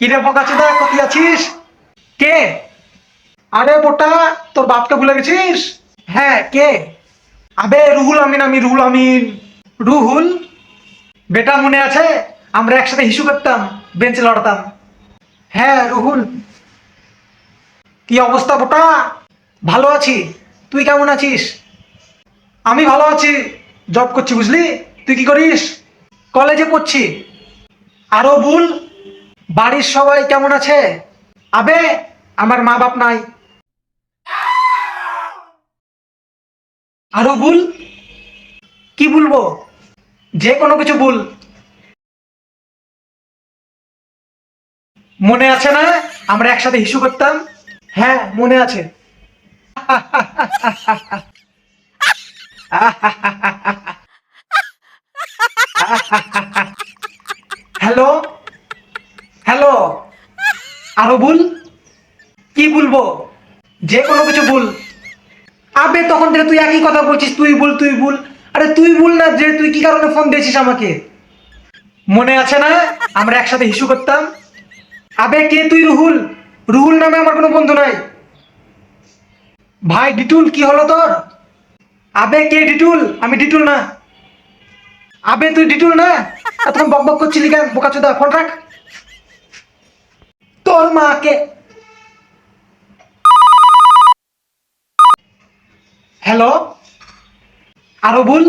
কিরে বোকাচোদা কোথায় আছিস? কে? আরে বোটা তোর বাপকে ভুলে গেছিস? হ্যাঁ কে? আবে, রুহুল আমিন, আমি রুহুল আমিন। রুহুল, বেটা মনে আছে? আমরা একসাথে হিসু করতাম, বেঞ্চে লড়তাম। হ্যাঁ রুহুল। কি অবস্থা বোটা ভালো আছি? তুই কেমন আছিস? আমি ভালো আছি। জব করছি, বুঝলি? তুই কি করিস? কলেজে পড়ছি। আরও ভুল? বাড়ির সবাই কেমন আছে? আবে, আমার মা বাপ নাই। আরও ভুল? কি বলব যে কোনো কিছু ভুল। মনে আছে না? আমরা একসাথে হিসু করতাম? হ্যাঁ মনে আছে। হ্যালো? হ্যালো। আরও ভুল? কি বলব? যে কোনো কিছু ভুল। আবে, তখন থেকে তুই একই কথা বলছিস, তুই বল তুই বল আরে, তুই বল না যে তুই কি কারণে ফোন দিয়েছিস আমাকে? মনে আছে না? আমরা একসাথে হিসু করতাম। আবে, কে তুই রুহুল? রুহুল নামে আমার কোনো বন্ধু নাই। ভাই, ডিটুল, কি হলো তোর? আবে, কে ডিটুল? আমি ডিটুল না। আবে, তুই ডিটুল না? এতক্ষণ বক বক করছিলি কেন? বোকাচোদা, ফোন রাখ। তোর মাকে হ্যালো বল